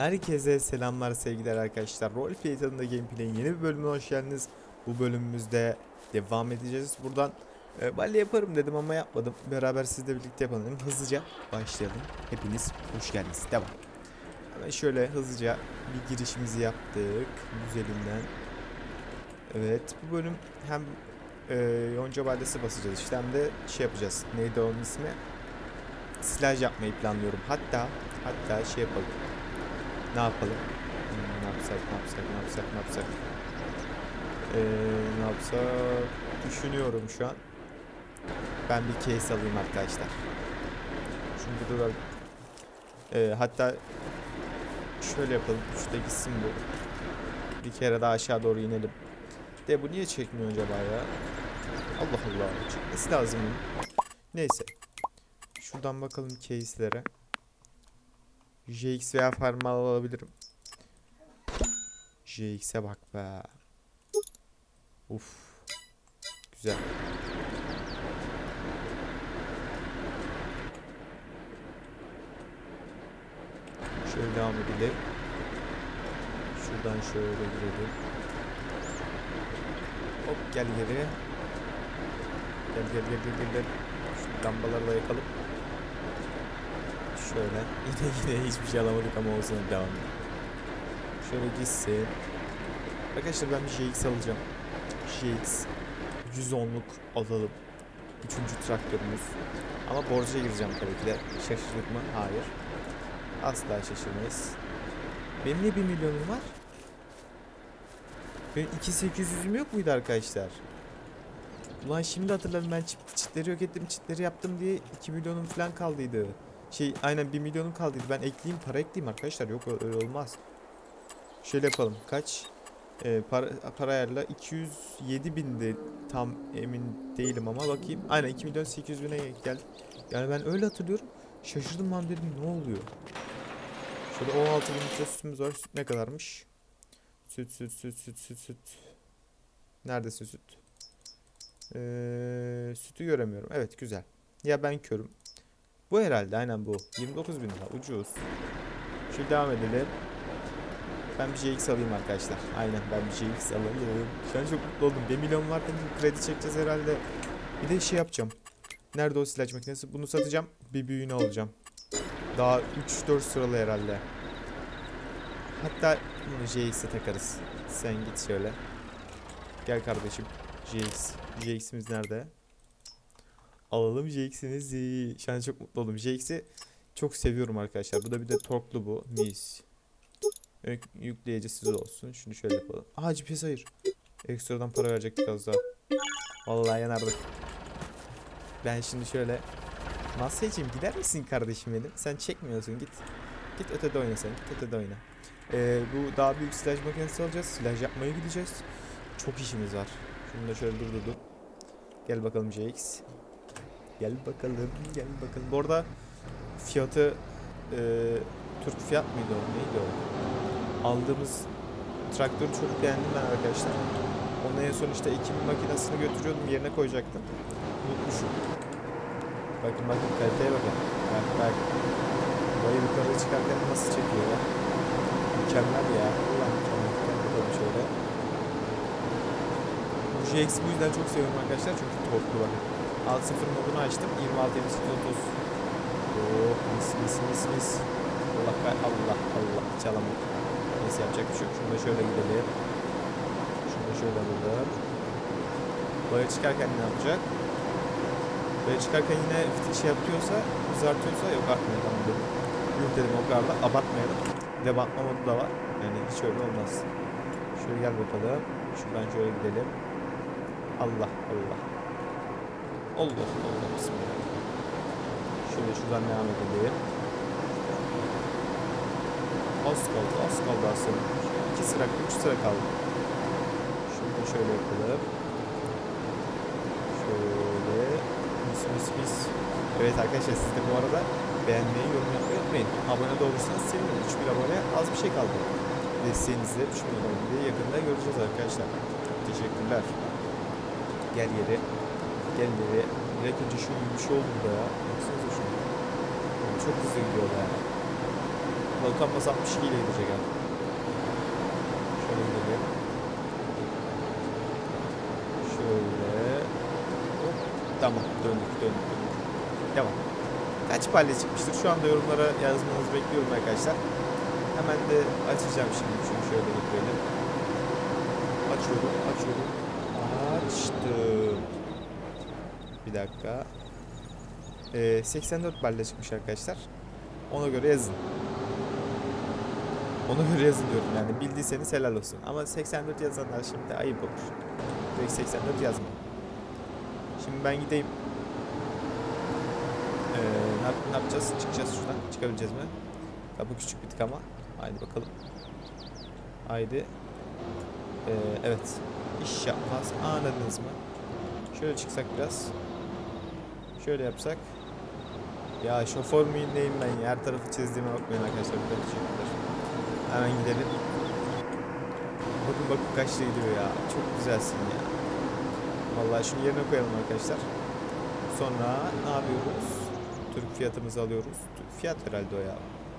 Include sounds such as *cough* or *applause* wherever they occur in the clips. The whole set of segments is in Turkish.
Herkese selamlar sevgiler arkadaşlar. Roleplay tadında gameplay'in yeni bir bölümüne hoş geldiniz. Bu bölümümüzde devam edeceğiz. Buradan e, balya yaparım dedim ama yapmadım. Beraber sizle birlikte yapalım. Hızlıca başlayalım. Hepiniz hoş geldiniz. Devam. Hemen şöyle hızlıca bir girişimizi yaptık. Güzelinden. Evet bu bölüm hem e, yonca balyası basacağız işte hem de şey yapacağız. Neydi onun ismi? Silaj yapmayı planlıyorum. Hatta hatta şey yapalım. Ne yapalım? Hmm, ne yapsak, ne yapsak, ne yapsak, ne yapsak? Ee, ne yapsak? Düşünüyorum şu an. Ben bir case alayım arkadaşlar. Şimdi duralım. Ee, hatta şöyle yapalım. Üçte gitsin bu. Bir kere daha aşağı doğru inelim. De bu niye çekmiyor acaba ya? Allah Allah. Çekmesi lazım. Neyse. Şuradan bakalım case'lere. JX veya farmal alabilirim. JX'e bak be. Uf. Güzel. Şöyle devam edelim. Şuradan şöyle girelim. Hop gel geri. Gel gel gel gel gel. Şu lambaları da yakalım. Şöyle. Yine yine hiçbir şey alamadık ama olsun devam edelim. Şöyle gitsin. Arkadaşlar ben bir GX alacağım. GX 110'luk alalım. Üçüncü traktörümüz. Ama borca gireceğim tabii ki de. Şaşırdık mı? Hayır. Asla şaşırmayız. Benim niye 1 milyonum var? Benim 2800'üm yok muydu arkadaşlar? Ulan şimdi hatırladım ben çit, çitleri yok ettim, çitleri yaptım diye 2 milyonum falan kaldıydı. Şey aynen 1 milyonum kaldıydı. Ben ekleyeyim, para ekleyeyim arkadaşlar. Yok öyle olmaz. Şöyle yapalım. Kaç? Ee, para, para ayarla 207 bindi. Tam emin değilim ama bakayım. Aynen 2 milyon 800 bine geldi. Yani ben öyle hatırlıyorum. Şaşırdım lan dedim ne oluyor? Şöyle 16 bin litre sütümüz var. Süt ne kadarmış? Süt süt süt süt süt süt. Neredesin süt? Ee, sütü göremiyorum. Evet güzel. Ya ben körüm. Bu herhalde aynen bu. 29 bin lira ucuz. Şu devam edelim. Ben bir GX alayım arkadaşlar. Aynen ben bir GX alayım. Şu an çok mutlu oldum. 1 milyon var dedim. Kredi çekeceğiz herhalde. Bir de şey yapacağım. Nerede o silaj makinesi? Bunu satacağım. Bir büyüğünü alacağım. Daha 3-4 sıralı herhalde. Hatta bunu GX'e takarız. Sen git şöyle. Gel kardeşim. GX. GX'imiz nerede? Alalım JX'inizi. Şu an çok mutlu oldum. JX'i çok seviyorum arkadaşlar. Bu da bir de torklu bu. Mis. Ön- Yükleyicisiz olsun. Şunu şöyle yapalım. Aa GPS hayır. Ekstradan para verecektik az daha. Vallahi yanardık. Ben şimdi şöyle Masyacığım gider misin kardeşim benim? Sen çekmiyorsun git. Git ötede oyna sen. Git ötede oyna. Ee, bu daha büyük silaj makinesi alacağız. Silaj yapmaya gideceğiz. Çok işimiz var. Şunu da şöyle durdurdum. Gel bakalım JX. Gel bakalım, gel bakalım. Bu arada fiyatı e, Türk fiyat mıydı o? Neydi o? Aldığımız traktörü çok beğendim ben arkadaşlar. Onu en son işte ekim makinesini götürüyordum yerine koyacaktım. Unutmuşum. Bakın bakın kaliteye bakın. Bak bak. Bayı yukarı çıkarken nasıl çekiyor ya? Mükemmel ya. Ulan mükemmel. Bakalım şöyle. Bu GX bu yüzden çok seviyorum arkadaşlar çünkü torklu bakın. Alt sıfır modunu açtım. 26 28 30. Oh mis mis mis mis. Allah Allah Allah hiç alamadım. Neyse yapacak bir şey yok. Şunu da şöyle gidelim. Şunu da şöyle alalım. Baya çıkarken ne yapacak? Baya çıkarken yine şey yapıyorsa, kızartıyorsa yok artmıyor tamam dedim. Yok dedim o kadar da abartmayalım. Bir modu da var. Yani hiç öyle olmaz. Şöyle gel bakalım. Şuradan şöyle gidelim. Allah Allah. Allah Allah bismillah. Şöyle şuradan devam edelim. Az kaldı, az kaldı aslında. İki sıra, üç sıra kaldı. Şunu da şöyle yapalım. Şöyle. Mis mis mis. Evet arkadaşlar siz de bu arada beğenmeyi, yorum yapmayı unutmayın. Abone de olursanız sevinirim. 3000 abone az bir şey kaldı. Desteğinizle 3000 abone yakında göreceğiz arkadaşlar. Teşekkürler. Gel geri. Geri. Direkt önce şu bir şey oldu burada ya. Baksanıza şuna. Çok hızlı gidiyor ya. Ulan utanmasam bir şeyle gidecek abi. Şöyle gidelim. Şöyle. Hop. Tamam döndük döndük döndük. Devam. Kaç palya çıkmıştır? Şu anda yorumlara yazmanızı bekliyorum arkadaşlar. Hemen de açacağım şimdi. Şunu şöyle götürelim. Açıyorum, açıyorum. Açtım. Bir dakika. Ee, 84 balya çıkmış arkadaşlar. Ona göre yazın. Ona göre yazın diyorum yani. Bildiyseniz helal olsun. Ama 84 yazanlar şimdi ayıp olur. Direkt 84 yazma. Şimdi ben gideyim. Ee, ne, yap- ne yapacağız? Çıkacağız şuradan. Çıkabileceğiz mi? Kapı küçük bir tık ama. Haydi bakalım. Haydi. Ee, evet. İş yapmaz. Anladınız mı? Şöyle çıksak biraz. Şöyle yapsak. Ya şoför müyüm neyim ben ya? Her tarafı çizdiğime bakmayın arkadaşlar. Bir teşekkürler. Hemen gidelim. Bakın bakın kaçta gidiyor ya. Çok güzelsin ya. Vallahi şunu yerine koyalım arkadaşlar. Sonra ne yapıyoruz? Türk fiyatımızı alıyoruz. Fiyat herhalde o ya.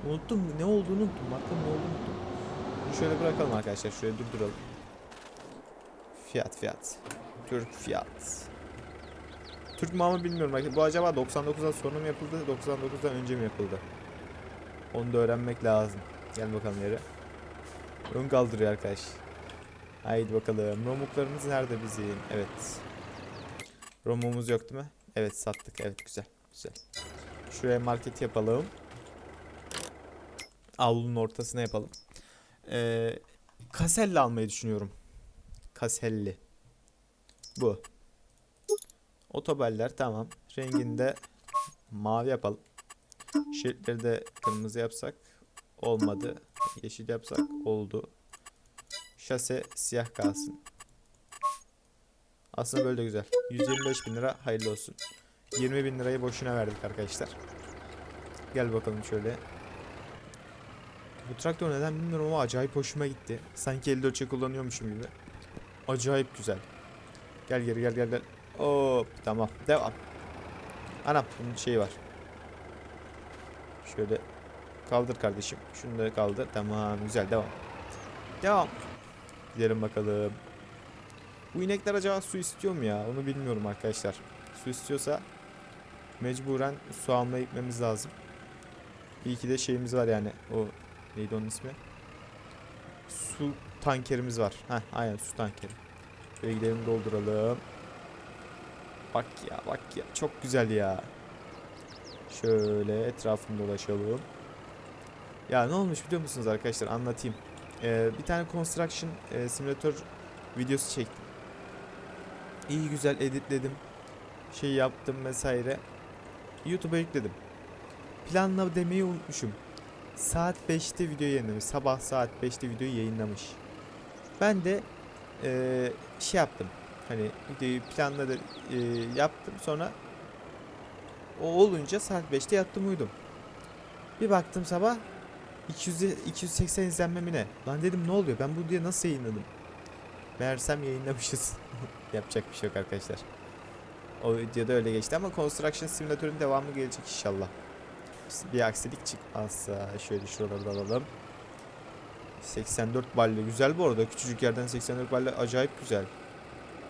Unuttum ne olduğunu unuttum. Markanın ne olduğunu unuttum. Bunu şöyle bırakalım arkadaşlar. Şöyle durduralım. Fiyat fiyat. Türk fiyat. Türk mü ama bilmiyorum. Bu acaba 99'dan sonra mı yapıldı? 99'dan önce mi yapıldı? Onu da öğrenmek lazım. Gel bakalım yere. Ön kaldırıyor arkadaş. Haydi bakalım. Romuklarımız nerede bizim? Evet. Romumuz yok değil mi? Evet sattık. Evet güzel. Güzel. Şuraya market yapalım. Avlunun ortasına yapalım. Ee, kaselli almayı düşünüyorum. Kaselli. Bu. Otoballer tamam. Renginde mavi yapalım. Şeritleri de kırmızı yapsak olmadı. Yeşil yapsak oldu. Şase siyah kalsın. Aslında böyle de güzel. 125 bin lira hayırlı olsun. 20 bin lirayı boşuna verdik arkadaşlar. Gel bakalım şöyle. Bu traktör neden bilmiyorum ama acayip hoşuma gitti. Sanki 54 kullanıyormuşum gibi. Acayip güzel. Gel geri gel gel gel. Hop tamam devam. Anam bunun şeyi var. Şöyle kaldır kardeşim. Şunu da kaldır. Tamam güzel devam. Devam. Gidelim bakalım. Bu inekler acaba su istiyor mu ya? Onu bilmiyorum arkadaşlar. Su istiyorsa mecburen su almaya gitmemiz lazım. İyi ki de şeyimiz var yani. O neydi onun ismi? Su tankerimiz var. Heh aynen su tankeri. Şöyle gidelim dolduralım. Bak ya bak ya çok güzel ya. Şöyle etrafını dolaşalım. Ya ne olmuş biliyor musunuz arkadaşlar anlatayım. Ee, bir tane construction e, simülatör videosu çektim. İyi güzel editledim. Şey yaptım vesaire. YouTube'a yükledim. Planla demeyi unutmuşum. Saat 5'te video yayınlamış. Sabah saat 5'te videoyu yayınlamış. Ben de eee, şey yaptım. Hani videoyu planladı eee, yaptım sonra o olunca saat 5'te yattım uyudum. Bir baktım sabah 200 280 izlenme mi ne? Lan dedim ne oluyor? Ben bu diye nasıl yayınladım? Meğersem yayınlamışız. *laughs* Yapacak bir şey yok arkadaşlar. O videoda öyle geçti ama Construction Simulator'ın devamı gelecek inşallah. Bir aksilik çıkmazsa şöyle şuraları da alalım. 84 balle güzel bu arada. Küçücük yerden 84 balle acayip güzel.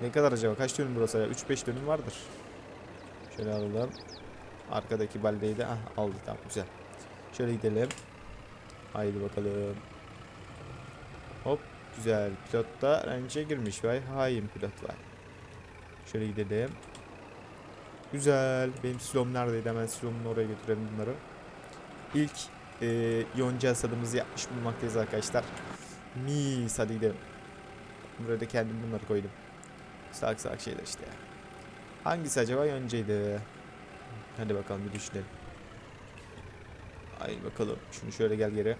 Ne kadar acaba? Kaç dönüm burası? ya? 3-5 dönüm vardır. Şöyle alalım. Arkadaki balleyi de ah, aldı tamam güzel. Şöyle gidelim. Haydi bakalım. Hop güzel. Pilot da range'e girmiş. Vay hain pilot var. Şöyle gidelim. Güzel. Benim silom neredeydi? Hemen silomun oraya götürelim bunları. İlk e, yonca hasadımızı yapmış bulunmaktayız arkadaşlar. Mis. Hadi gidelim. Buraya da kendim bunları koydum. Salak salak şeyler işte ya. Hangisi acaba yoncaydı? Hadi bakalım bir düşünelim. Haydi bakalım. Şunu şöyle gel geri.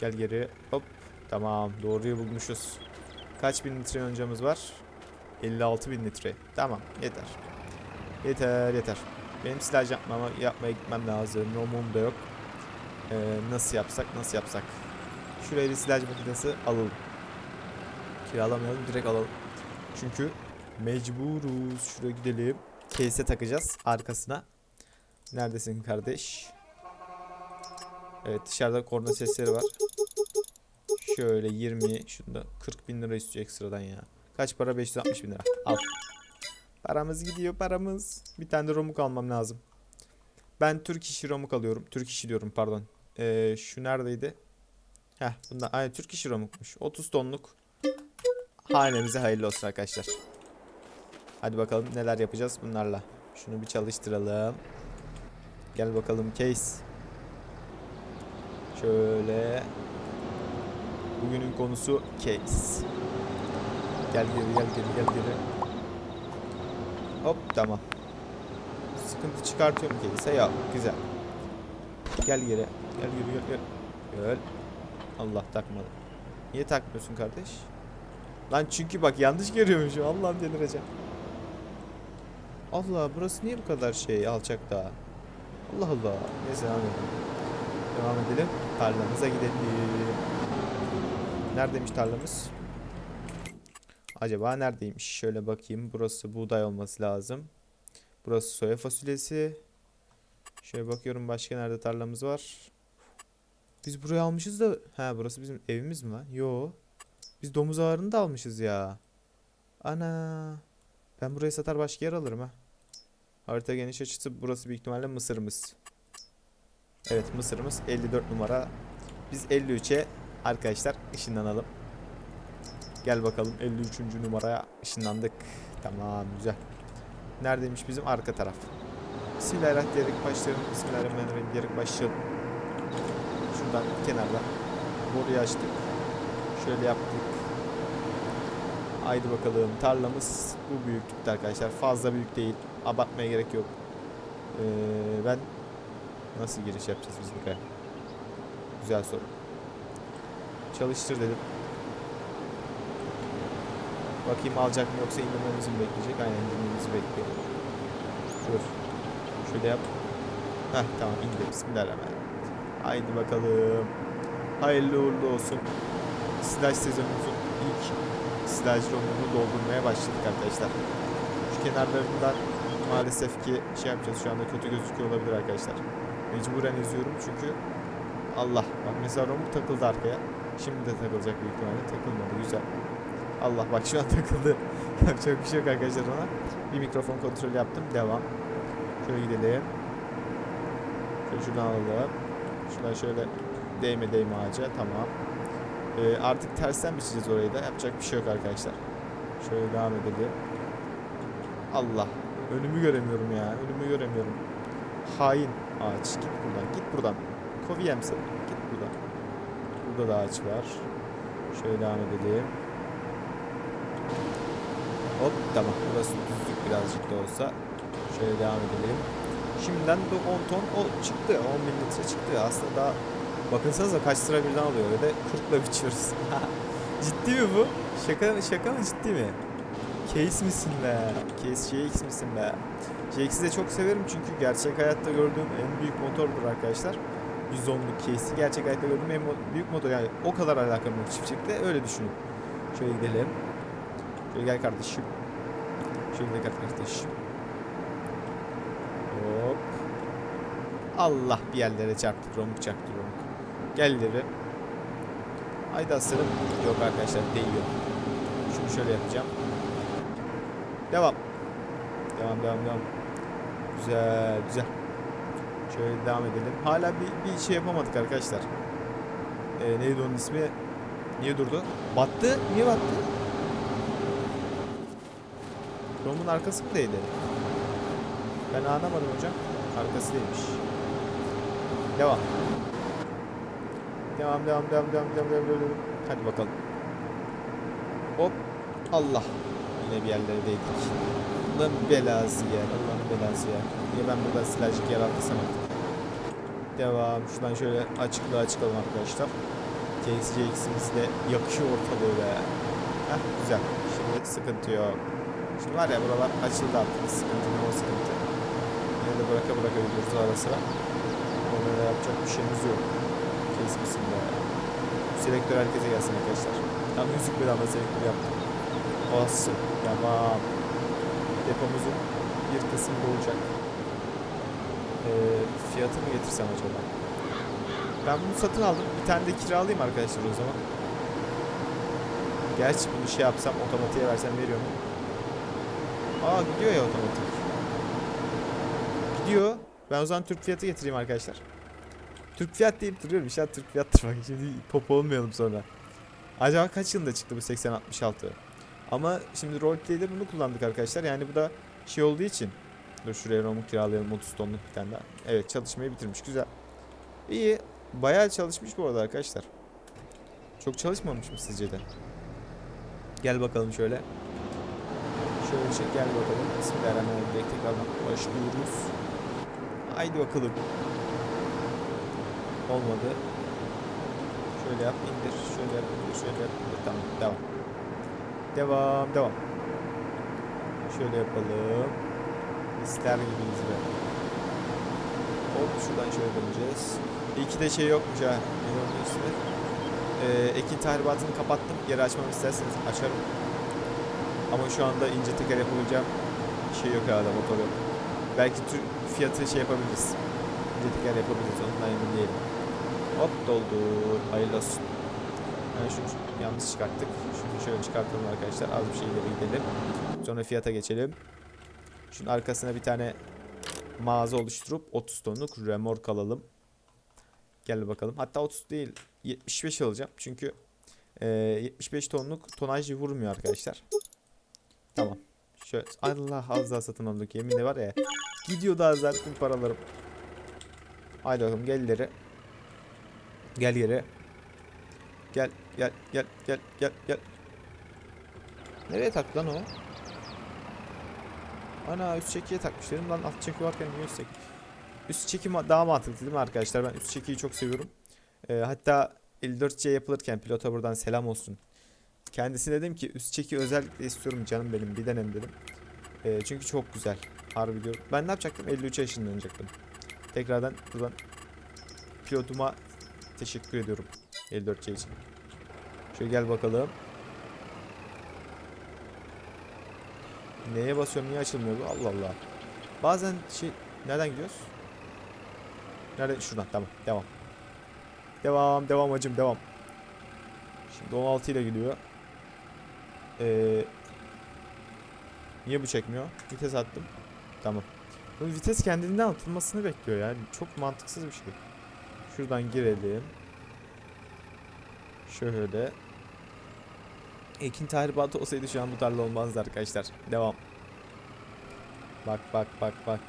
Gel geri. Hop. Tamam. Doğruyu bulmuşuz. Kaç bin litre yoncamız var? 56 bin litre. Tamam. Yeter. Yeter yeter. Benim silaj yapmama, yapmaya gitmem lazım. Nomum da yok. Ee, nasıl yapsak nasıl yapsak. Şuraya bir silaj makinesi alalım. Kiralamayalım direkt alalım. Çünkü mecburuz. Şuraya gidelim. Case'e takacağız arkasına. Neredesin kardeş? Evet dışarıda korna sesleri var. Şöyle 20 şunda 40 bin lira istiyor ekstradan ya. Kaç para? 560 bin lira. Al. Paramız gidiyor paramız. Bir tane de romuk almam lazım. Ben Türk işi romuk alıyorum. Türk işi diyorum pardon. Ee, şu neredeydi? Heh bundan aynen Türk işi romukmuş. 30 tonluk. Hanemize hayırlı olsun arkadaşlar. Hadi bakalım neler yapacağız bunlarla. Şunu bir çalıştıralım. Gel bakalım case. Şöyle. Bugünün konusu case. Gel geri gel geri gel geri. Hop tamam. Sıkıntı çıkartıyor mu case'e? Yok güzel. Gel geri. Gel geri gel gel. Gel. Allah takmadı. Niye takmıyorsun kardeş? Lan çünkü bak yanlış görüyormuşum. Allah'ım delireceğim. Allah burası niye bu kadar şey alçak da? Allah Allah. Neyse devam edelim. Devam edelim. Tarlamıza gidelim. Neredeymiş tarlamız? Acaba neredeymiş? Şöyle bakayım. Burası buğday olması lazım. Burası soya fasulyesi. Şöyle bakıyorum başka nerede tarlamız var. Biz burayı almışız da. Ha burası bizim evimiz mi lan? Yo. Biz domuz ağırını da almışız ya. Ana. Ben burayı satar başka yer alırım ha. Harita geniş açısı burası büyük ihtimalle Mısır'ımız. Evet Mısır'ımız 54 numara. Biz 53'e arkadaşlar ışınlanalım. Gel bakalım 53. numaraya ışınlandık. Tamam güzel. Neredeymiş bizim arka taraf. Bismillahirrahmanirrahim diyerek başlayalım. Bismillahirrahmanirrahim diyerek başlayalım. Şuradan kenardan boruyu açtık. Şöyle yaptık. Haydi bakalım. Tarlamız bu büyüklükte arkadaşlar. Fazla büyük değil. Abartmaya gerek yok. Ee, ben nasıl giriş yapacağız biz buraya? Güzel soru. Çalıştır dedim. Bakayım alacak mı yoksa indirmemizi mi bekleyecek? Aynen indirmemizi bekliyor. Dur. Şöyle yap. Heh tamam indir. Bismillahirrahmanirrahim. Haydi bakalım. Hayırlı uğurlu olsun. Slash sezonumuzun ilk slash romunu doldurmaya başladık arkadaşlar. Şu kenarlarından maalesef ki şey yapacağız şu anda kötü gözüküyor olabilir arkadaşlar. Mecburen yazıyorum çünkü Allah bak mesela romuk takıldı arkaya. Şimdi de takılacak büyük ihtimalle. Takılmadı güzel. Allah bak şu an *laughs* takıldı. Yapacak bir şey yok arkadaşlar ona. Bir mikrofon kontrolü yaptım. Devam. Şöyle gidelim. Şöyle şuradan alalım. Şuradan şöyle değme değme ağaca. Tamam. Ee, artık tersten biçeceğiz orayı da. Yapacak bir şey yok arkadaşlar. Şöyle devam edelim. Allah. Önümü göremiyorum ya. Önümü göremiyorum. Hain ağaç. Git buradan. Git buradan. Koviyem seni. Git buradan. Burada da ağaç var. Şöyle devam edelim. Hop tamam. Burası düzlük birazcık da olsa. Şöyle devam edelim. Şimdiden de 10 ton o çıktı. 10 bin litre çıktı. Aslında daha bakınsanıza kaç sıra birden alıyor ve de 40'la biçiyoruz. *laughs* ciddi mi bu? Şaka, şaka mı ciddi mi? Case misin be? Case JX misin be? JX'i de çok severim çünkü gerçek hayatta gördüğüm en büyük motordur arkadaşlar. 110'luk case'i gerçek hayatta gördüğüm en büyük motor yani o kadar alakam yok çiftçilikle öyle düşünün. Şöyle gidelim. Şöyle gel kardeşim. Şöyle gel kardeşim. Hop. Allah bir yerlere çarptık. Romuk çarptı romuk. Gel ileri. Haydi aslanım. Yok arkadaşlar değiyor. Şunu şöyle yapacağım. Devam. Devam devam devam. Güzel güzel. Şöyle devam edelim. Hala bir, bir şey yapamadık arkadaşlar. Ee, neydi onun ismi? Niye durdu? Battı. Niye battı? Rom'un arkası mı değdi? Ben anlamadım hocam. Arkası değilmiş. Devam. Devam devam devam devam devam devam devam. Hadi bakalım. Hop. Allah. Yine bir yerlere değdik. Allah'ın belası ya. Allah'ın belası ya. Niye ben burada silajcık yer aldıysam artık. Devam. Şuradan şöyle açıklığa çıkalım arkadaşlar. KSCX'imiz de yakışıyor ortalığı be. Heh, güzel. Şimdi sıkıntı yok. Şimdi var ya buralar açıldı artık. Sıkıntı ne o sıkıntı. Yine de bıraka bıraka gidiyoruz ara sıra. Onlara yapacak bir şeyimiz yok. Bu selektör herkese gelsin arkadaşlar. Tam müzik bir anda selektör yaptım. Olsun. Tamam. Depomuzun bir kısmı olacak. Ee, fiyatı mı getirsem acaba? Ben bunu satın aldım. Bir tane de kiralayayım arkadaşlar o zaman. Gerçi bunu şey yapsam otomatiğe versem veriyor mu? Aa gidiyor ya otomatik. Gidiyor. Ben o zaman Türk fiyatı getireyim arkadaşlar. Türk fiyat deyip duruyorum. İnşallah Türk fiyattır bak. Şimdi pop olmayalım sonra. Acaba kaç yılında çıktı bu 8066? Ama şimdi roleplay'de bunu kullandık arkadaşlar. Yani bu da şey olduğu için. Dur şuraya ROM'u kiralayalım 30 tonluk bir tane daha. Evet çalışmayı bitirmiş. Güzel. İyi. Bayağı çalışmış bu arada arkadaşlar. Çok çalışmamış mı sizce de? Gel bakalım şöyle. Şöyle çek gel bakalım. Bismillahirrahmanirrahim. Tekrardan başlıyoruz. Haydi bakalım. Olmadı. Şöyle yap indir. Şöyle yap indir. Şöyle yap indir. Tamam devam. Devam devam. Şöyle yapalım. İster gibiyiz be. Hop şuradan şöyle döneceğiz. İyi ki de şey yokmuş ha. Ne ismi? Ee, ekin tahribatını kapattım. Yeri açmamı isterseniz açarım. Ama şu anda ince teker yapabileceğim şey yok herhalde motor yok. Belki fiyatı şey yapabiliriz. İnce teker yapabiliriz ondan emin değilim. Hop doldu. Hayırlı olsun. Yani şunu yanlış çıkarttık. Şunu şöyle çıkartalım arkadaşlar. Az bir şey ileri gidelim. Sonra fiyata geçelim. Şunun arkasına bir tane mağaza oluşturup 30 tonluk remork alalım. Gel bakalım. Hatta 30 değil 75 alacağım. Çünkü e, 75 tonluk tonaj vurmuyor arkadaşlar. Tamam. Şöyle Allah az daha satın aldık. Yeminle var ya. Gidiyordu az daha bütün paralarım. Haydi bakalım gel ileri. Gel geri. Gel gel gel gel gel gel. Nereye taktı lan o? Ana üst çekiye takmış dedim lan alt çeki varken niye üst çeki? Üst çeki ma- daha mantıklı değil mi arkadaşlar? Ben üst çekiyi çok seviyorum. Ee, hatta 54C yapılırken pilota buradan selam olsun. Kendisine dedim ki üst çeki özellikle istiyorum canım benim bir denem dedim. Ee, çünkü çok güzel. Harbi diyorum. Ben ne yapacaktım? 53 yaşında dönecektim. Tekrardan buradan pilotuma teşekkür ediyorum 54C için. Şöyle gel bakalım. Neye basıyorum niye açılmıyor bu? Allah Allah. Bazen şey nereden gidiyoruz? Nereden? Şuradan tamam devam. Devam devam hacım devam. Şimdi 16 ile gidiyor. Ee, niye bu çekmiyor? Vites attım. Tamam. Bu vites kendinden atılmasını bekliyor yani. Çok mantıksız bir şey. Şuradan girelim. Şöyle. Ekin tahribatı olsaydı şu an bu tarla olmazdı arkadaşlar. Devam. Bak bak bak bak.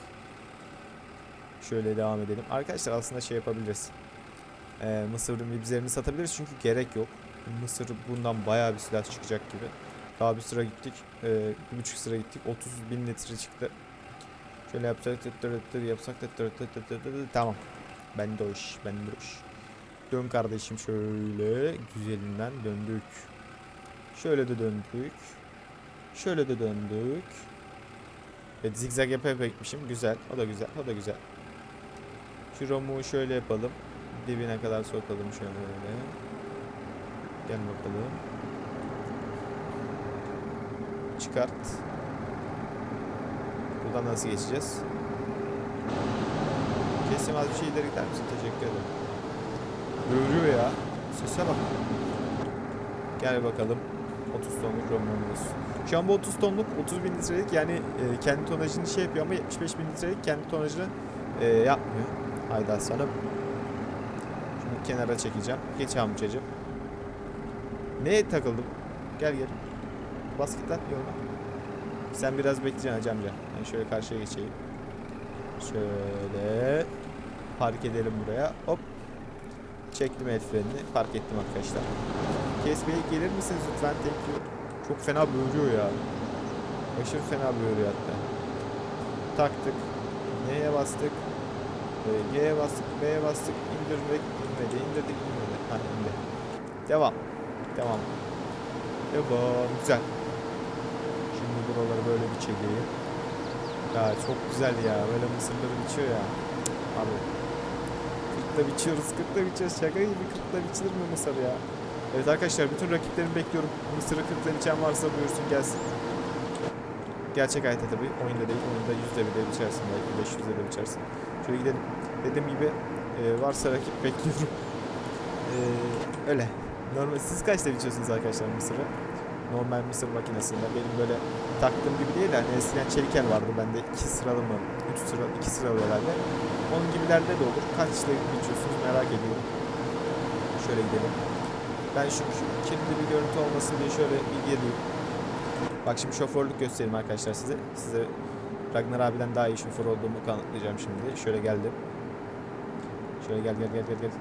Şöyle devam edelim. Arkadaşlar aslında şey yapabiliriz. Ee, Mısır'ın vibzerini satabiliriz çünkü gerek yok. Mısır bundan bayağı bir silah çıkacak gibi. Daha bir sıra gittik. Ee, bir buçuk sıra gittik. 30 bin litre çıktı. Şöyle yapsak yapsak. Tamam. Ben de o iş. Ben de o iş. Dön kardeşim şöyle. Güzelinden döndük. Şöyle de döndük. Şöyle de döndük. Evet zigzag yapa yapa. Güzel. O da güzel. O da güzel. Şu romu şöyle yapalım. Dibine kadar sokalım şöyle. Gel bakalım. Çıkart. Buradan nasıl geçeceğiz? Kesim az bir şey ileri gider misin? Teşekkür ederim. Böğürüyor ya. Sese bak. Gel bakalım. 30 tonluk romanyumuz. Şu an bu 30 tonluk 30 bin litrelik yani e, kendi tonajını şey yapıyor ama 75 bin litrelik kendi tonajını e, yapmıyor. Haydi aslanım. Şunu kenara çekeceğim. Geç amcacım. Neye takıldım? Gel gel. Bas git lan yoluna. Sen biraz bekleyeceksin hacı amca. Ben şöyle karşıya geçeyim. Şöyle park edelim buraya. Hop. Çektim el frenini. Park ettim arkadaşlar. Kesmeye gelir misiniz lütfen? Thank. Çok fena böğürüyor ya. Aşırı fena böğürüyor hatta. Taktık. Neye bastık? G'ye bastık. B'ye bastık. İndirdik. İnmedi. İndirdik. İnmedi. Ha indi. Devam. Devam. Devam. Güzel. Şimdi buraları böyle bir çekeyim. Ya çok güzel ya. Böyle mısırları biçiyor ya. Abi. Kırkla biçiyoruz. Kırkla biçiyoruz. Şaka gibi kırkla biçilir mi mısır ya? Evet arkadaşlar bütün rakiplerimi bekliyorum. Mısırı kırkla biçen varsa buyursun gelsin. Gerçek hayatta tabii. Oyunda değil. Oyunda yüzde bir de biçersin. Belki 500'de de biçersin. Şöyle gidelim. Dediğim gibi e, varsa rakip *laughs* bekliyorum. öyle. Normal siz kaçta biçiyorsunuz arkadaşlar mısırı? Normal mısır makinesinde. Benim böyle taktığım gibi değil de hani eskiden çelikel vardı bende iki sıralı mı? Üç sıra, iki sıralı herhalde. Onun gibilerde de olur. Kaçta biçiyorsunuz merak ediyorum. Şöyle gidelim. Ben şu kirli bir görüntü olmasın diye şöyle bir geleyim. Bak şimdi şoförlük göstereyim arkadaşlar size. Size Ragnar abiden daha iyi şoför olduğumu kanıtlayacağım şimdi. Şöyle geldim. Şöyle gel gel gel gel gel.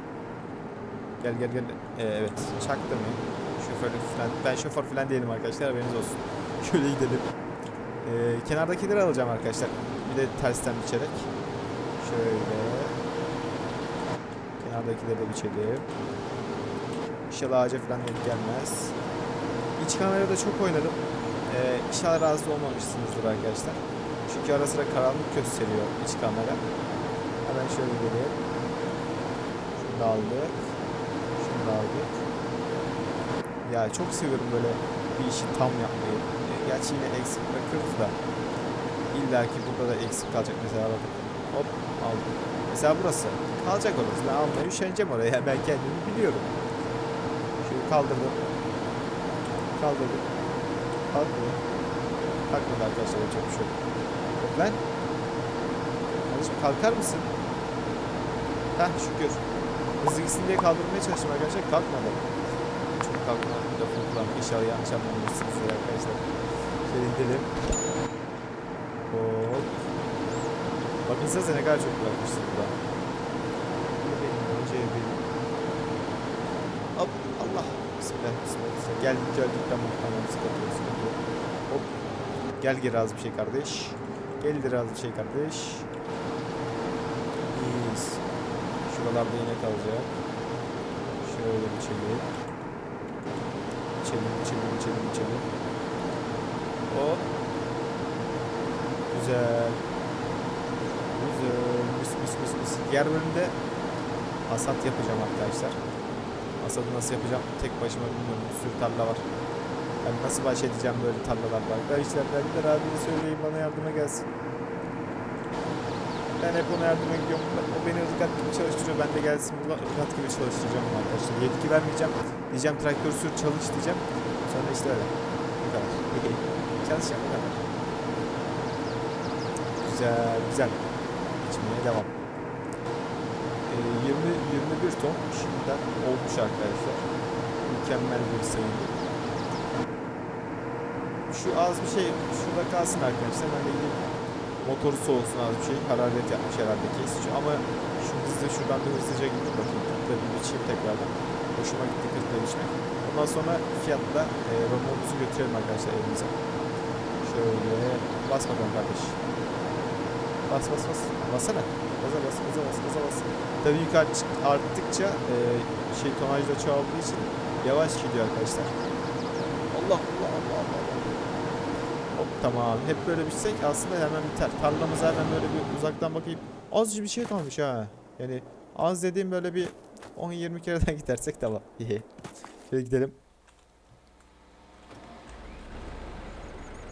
Gel gel gel. Ee, evet. Çaktırmayın. Şoförlük falan. Ben şoför falan değilim arkadaşlar. Haberiniz olsun. *laughs* Şöyle gidelim. Ee, kenardakileri alacağım arkadaşlar. Bir de tersten biçerek. Şöyle. Kenardakileri de biçelim. İnşallah ağaca falan denk gelmez. İç kamerada çok oynadım. Ee, inşallah rahatsız olmamışsınızdır arkadaşlar. Çünkü ara sıra karanlık gösteriyor iç kamera. Hemen şöyle geleyim. Şunu da aldık. Şunu da aldık. Ya çok seviyorum böyle bir işi tam yapmayı. Gerçi yine eksik bırakırız da. İlla ki burada da eksik kalacak mesela bakın. Hop aldım. Mesela burası. Kalacak orası. Ben almaya üşeneceğim oraya. Ben kendimi biliyorum. Şöyle kaldırdım. Kaldırdım. Kaldırdım. Kalkmadı arkadaşlar. Yapacak bir şey lan. Kardeşim kalkar mısın? Heh şükür. Hızlı gitsin diye kaldırmaya çalıştım arkadaşlar. Kalkmadı. Çok kalkmadı. Lafını kullanmak. İnşallah yanlış anlamışsınız arkadaşlar. Şöyle gidelim. Hop. Bakınsanıza ne kadar çok bırakmıştır burada. Hop Allah. Bismillah bismillah. bismillah. Geldik geldik tamam tamam sıkıntı yok sıkıntı yok. Hop. Gel geri az bir şey kardeş. Gel geri az bir şey kardeş. İyiyiz. Şuralarda yine kalacak. Şöyle biçelim. Biçelim biçelim biçelim biçelim. Hop. Güzel. Güzel. Mis mis mis mis. Diğer bölümde hasat yapacağım arkadaşlar. Hasadı nasıl yapacağım tek başıma bilmiyorum. Bir sürü tarla var. Ben nasıl baş edeceğim böyle tarlalarla arkadaşlar. Ragnar abine söyleyin bana yardıma gelsin. Ben hep ona yardıma gidiyorum. O beni ırgat gibi çalıştırıyor. Ben de gelsin ırgat gibi çalıştıracağım arkadaşlar. Yetki vermeyeceğim. Diyeceğim traktör sür çalış diyeceğim. Sonra işte öyle. Bu kadar. *laughs* Çalışacağım bu kadar. Güzel güzel. Devam. Ee, 20 21 ton şimdiden olmuş arkadaşlar. Mükemmel bir sayı. Şu az bir şey şurada kalsın arkadaşlar. Ben de motoru soğusun az bir şey. Hararet yapmış herhalde kesici. Ama şu hızlı şuradan bir hızlıca gidip bakayım. Kırkla bir biçeyim tekrardan. Hoşuma gitti kırkla biçmek. Ondan sonra fiyatla e, Renault'umuzu götürelim arkadaşlar evimize. Şöyle bas bakalım kardeş. Bas bas bas. Basana. Gaza bas, gaza bas, gaza bas. Tabii yük art- arttıkça e, şey tonaj da çoğaldığı için yavaş gidiyor arkadaşlar. Allah Allah Allah Allah. Hop tamam. Hep böyle bitsek aslında hemen biter. Tarlamıza hemen böyle bir uzaktan bakayım. Azıcık bir şey kalmış ha. Yani az dediğim böyle bir 10-20 kereden *laughs* gidersek tamam. *laughs* Şöyle gidelim.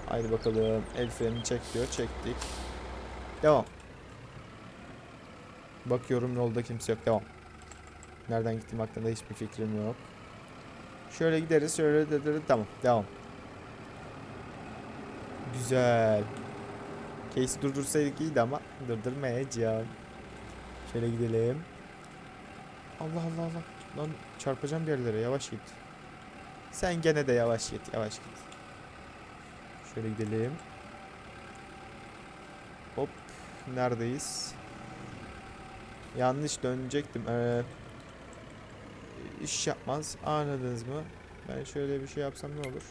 Haydi bakalım. El freni çek diyor. Çektik. Devam. Bakıyorum yolda kimse yok. Devam. Nereden gittiğim hakkında hiçbir fikrim yok. Şöyle gideriz. Şöyle de, de- de- tamam. Devam. Güzel. Case durdursaydık iyiydi ama durdurmayacağım. Şöyle gidelim. Allah Allah Allah. Lan çarpacağım bir yerlere. Yavaş git. Sen gene de yavaş git. Yavaş git. Şöyle gidelim. Neredeyiz? Yanlış dönecektim. Ee, iş yapmaz. Anladınız mı? Ben şöyle bir şey yapsam ne olur?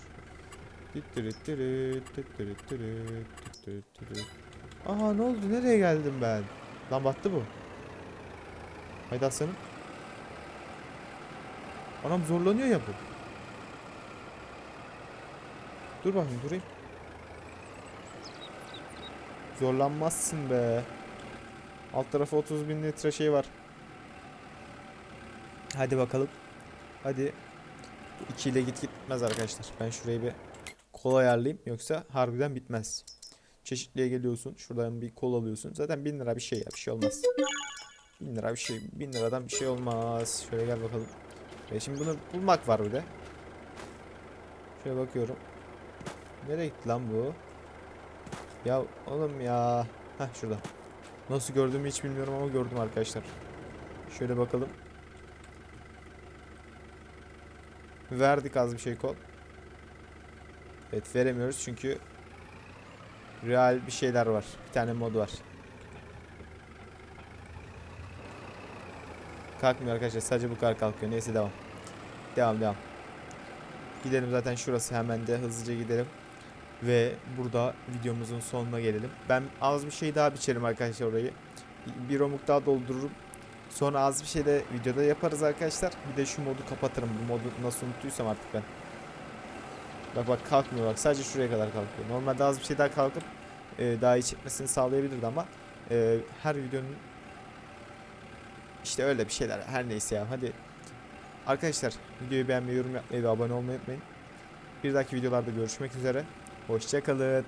Aha ne oldu? Nereye geldim ben? Lan battı bu. Haydi aslanım. Anam zorlanıyor ya bu. Dur bakayım durayım. Zorlanmazsın be. Alt tarafı 30 bin litre şey var. Hadi bakalım. Hadi. 2 ile git gitmez arkadaşlar. Ben şurayı bir kol ayarlayayım. Yoksa harbiden bitmez. Çeşitliğe geliyorsun. Şuradan bir kol alıyorsun. Zaten 1000 lira bir şey ya. Bir şey olmaz. 1000 lira bir şey. 1000 liradan bir şey olmaz. Şöyle gel bakalım. Ve şimdi bunu bulmak var bir de. Şöyle bakıyorum. Nereye gitti lan bu? Ya oğlum ya. Heh şurada. Nasıl gördüğümü hiç bilmiyorum ama gördüm arkadaşlar. Şöyle bakalım. Verdik az bir şey kod. Evet veremiyoruz çünkü real bir şeyler var. Bir tane mod var. Kalkmıyor arkadaşlar. Sadece bu kadar kalkıyor. Neyse devam. Devam devam. Gidelim zaten şurası hemen de hızlıca gidelim. Ve burada videomuzun sonuna gelelim. Ben az bir şey daha biçerim arkadaşlar orayı. Bir omuk daha doldururum. Sonra az bir şey de videoda yaparız arkadaşlar. Bir de şu modu kapatırım. Bu modu nasıl unuttuysam artık ben. Bak bak kalkmıyor bak. Sadece şuraya kadar kalkıyor. Normalde az bir şey daha kalkıp e, daha iyi çekmesini sağlayabilirdi ama e, her videonun işte öyle bir şeyler. Her neyse ya. Hadi arkadaşlar videoyu beğenmeyi, yorum yapmayı ve abone olmayı unutmayın. Bir dahaki videolarda görüşmek üzere. Hoşçakalın.